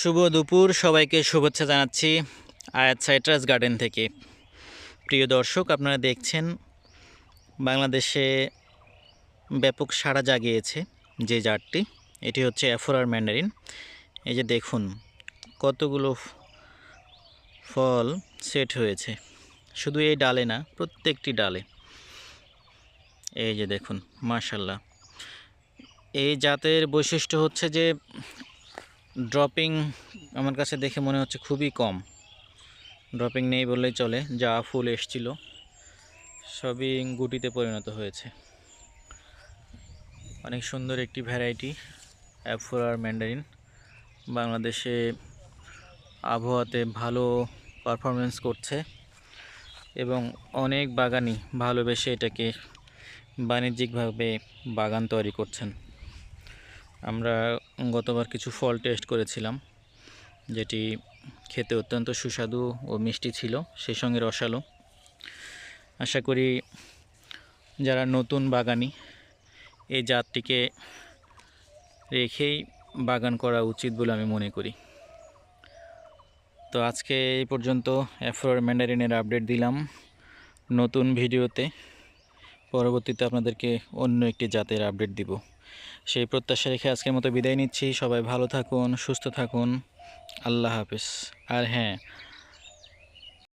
শুভ দুপুর, সবাইকে শুভেচ্ছা জানাচ্ছি আয়াত সাইট্রাস গার্ডেন থেকে। প্রিয় দর্শক, আপনারা দেখছেন, বাংলাদেশে ব্যাপক সাড়া জাগিয়েছে যে জারটি এটি হচ্ছে অ্যাফোরার ম্যান্ডারিন। এই যে দেখুন, কতগুলো ফল সেট হয়েছে। শুধু এই ডালে না, প্রত্যেকটি ডালে। এই যে দেখুন মাশাল্লাহ এই জাতের বৈশিষ্ট্য হচ্ছে যে ড্রপিং আমার কাছে দেখে মনে হচ্ছে খুবই কম। ড্রপিং নেই বললেই চলে, যা ফুল এসছিল, সবই গুটিতে পরিণত হয়েছে। অনেক সুন্দর একটি ভ্যারাইটি অ্যাফোরার ম্যান্ডারিন বাংলাদেশে আবহাওয়াতে ভালো পারফরমেন্স করছে এবং অনেক বাগানি ভালোবেসে এটাকে বাণিজ্যিকভাবে বাগান তৈরি করছেন। আমরা গতবার কিছু ফল টেস্ট করেছিলাম, যেটি খেতে অত্যন্ত সুস্বাদু ও মিষ্টি ছিল, সেই সঙ্গে রসালো। আশা করি যারা নতুন বাগানি, এই জাতটিকে রেখেই বাগান করা উচিত বলে আমি মনে করি। তো আজকে এই পর্যন্ত অ্যাফ্রোর ম্যান্ডারিনের আপডেট দিলাম। নতুন ভিডিওতে পরবর্তীতে আপনাদেরকে অন্য একটি জাতের আপডেট দিব। সেই প্রত্যাশা রেখে আজকের মতো বিদায় নিচ্ছি। সবাই ভালো থাকুন, সুস্থ থাকুন। আল্লাহ হাফিজ। আর হ্যাঁ